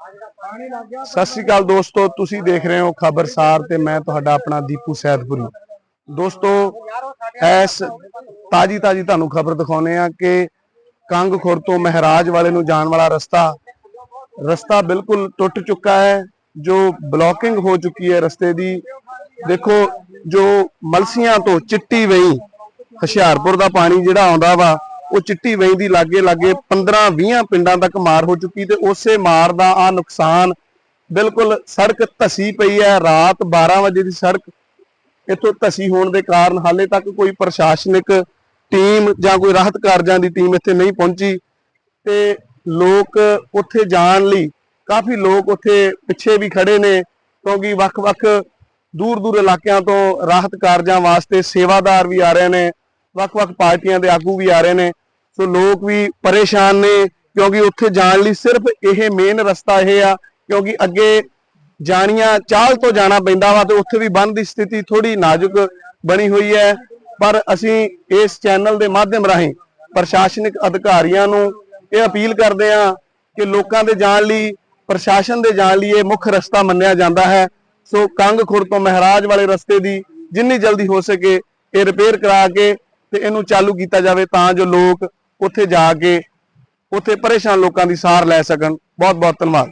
ਸਤਿ ਸ਼੍ਰੀ ਅਕਾਲ ਦੋਸਤੋ, ਤੁਸੀਂ ਦੇਖ ਰਹੇ ਹੋ ਖਬਰਸਾਰ ਤੇ ਮੈਂ ਤੁਹਾਡਾ ਆਪਣਾ ਦੀਪੂ ਸੈਦਪੁਰੀ। ਦੋਸਤੋ ਐਸ ਤਾਜੀ ਤਾਜੀ ਤੁਹਾਨੂੰ ਖਬਰ ਦਿਖਾਉਨੇ ਆ ਕਿ ਕੰਗ ਖੁਰ ਤੋਂ ਮਹਿਰਾਜ ਵਾਲੇ ਨੂੰ ਜਾਣ ਵਾਲਾ ਰਸਤਾ ਰਸਤਾ ਬਿਲਕੁਲ ਟੁੱਟ ਚੁੱਕਾ ਹੈ, ਜੋ ਬਲੌਕਿੰਗ ਹੋ ਚੁੱਕੀ ਹੈ ਰਸਤੇ ਦੀ। ਦੇਖੋ, ਜੋ ਮਲਸੀਆਂ ਤੋਂ ਚਿੱਟੀ ਵਈ, ਹੁਸ਼ਿਆਰਪੁਰ ਦਾ ਪਾਣੀ ਜਿਹੜਾ ਆਉਂਦਾ ਵਾ ਉਹ ਚਿੱਟੀ ਵਈ ਦੀ ਲਾਗੇ ਲਾਗੇ 15-20 ਪਿੰਡਾਂ ਤੱਕ ਮਾਰ ਹੋ ਚੁੱਕੀ ਤੇ ਉਸੇ ਮਾਰ ਦਾ ਆ ਨੁਕਸਾਨ ਬਿਲਕੁਲ ਸੜਕ ਧਸੀ ਪਈ ਹੈ। ਰਾਤ 12 ਵਜੇ ਦੀ ਸੜਕ ਇੱਥੋਂ ਧਸੀ ਹੋਣ ਦੇ ਕਾਰਨ ਹਾਲੇ ਤੱਕ ਕੋਈ ਪ੍ਰਸ਼ਾਸਨਿਕ ਟੀਮ ਜਾਂ ਕੋਈ ਰਾਹਤ ਕਾਰਜਾਂ ਦੀ ਟੀਮ ਇੱਥੇ ਨਹੀਂ ਪਹੁੰਚੀ ਤੇ ਲੋਕ ਉੱਥੇ ਜਾਣ ਲਈ ਕਾਫੀ ਲੋਕ ਉੱਥੇ ਪਿੱਛੇ ਵੀ ਖੜੇ ਨੇ ਕਿਉਂਕਿ ਵੱਖ-ਵੱਖ ਦੂਰ-ਦੂਰ ਇਲਾਕਿਆਂ ਤੋਂ ਰਾਹਤ ਕਾਰਜਾਂ ਵਾਸਤੇ ਸੇਵਾਦਾਰ ਵੀ ਆ ਰਹੇ ਨੇ ਵੱਖ-ਵੱਖ ਪਾਰਟੀਆਂ ਦੇ ਆਗੂ ਵੀ ਆ ਰਹੇ ਨੇ। ਸੋ ਲੋਕ ਵੀ ਪਰੇਸ਼ਾਨ ਨੇ, ਕਿਉਂਕਿ ਉੱਥੇ ਜਾਣ ਲਈ ਸਿਰਫ ਇਹ ਮੇਨ ਰਸਤਾ ਇਹ ਆ, ਕਿਉਂਕਿ ਅੱਗੇ ਜਾਣੀਆਂ, ਚਾਲ ਤੋਂ ਜਾਣਾ ਪੈਂਦਾ ਵਾ ਤੇ ਉੱਥੇ ਵੀ ਬੰਦ ਦੀ ਸਥਿਤੀ ਥੋੜੀ ਨਾਜ਼ੁਕ ਬਣੀ ਹੋਈ ਹੈ। ਪਰ ਅਸੀਂ ਇਸ ਚੈਨਲ ਦੇ ਮਾਧਿਅਮ ਰਾਹੀਂ ਪ੍ਰਸ਼ਾਸਨਿਕ ਅਧਿਕਾਰੀਆਂ ਨੂੰ ਇਹ ਅਪੀਲ ਕਰਦੇ ਹਾਂ ਕਿ ਲੋਕਾਂ ਦੇ ਜਾਣ ਲਈ, ਪ੍ਰਸ਼ਾਸਨ ਦੇ ਜਾਣ ਲਈ ਇਹ ਮੁੱਖ ਰਸਤਾ ਮੰਨਿਆ ਜਾਂਦਾ ਹੈ। ਸੋ ਕੰਗ ਖੁਰ ਤੋਂ ਮਹਾਰਾਜ ਵਾਲੇ ਰਸਤੇ ਦੀ ਜਿੰਨੀ ਜਲਦੀ ਹੋ ਸਕੇ ਇਹ ਰਿਪੇਅਰ ਕਰਾ ਕੇ ਤੇ ਇਹਨੂੰ ਚਾਲੂ ਕੀਤਾ ਜਾਵੇ ਤਾਂ ਜੋ ਲੋਕ ਉੱਥੇ ਜਾ ਕੇ ਉੱਥੇ ਪਰੇਸ਼ਾਨ ਲੋਕਾਂ ਦੀ ਸਾਰ ਲੈ ਸਕਣ। ਬਹੁਤ ਬਹੁਤ ਧੰਨਵਾਦ।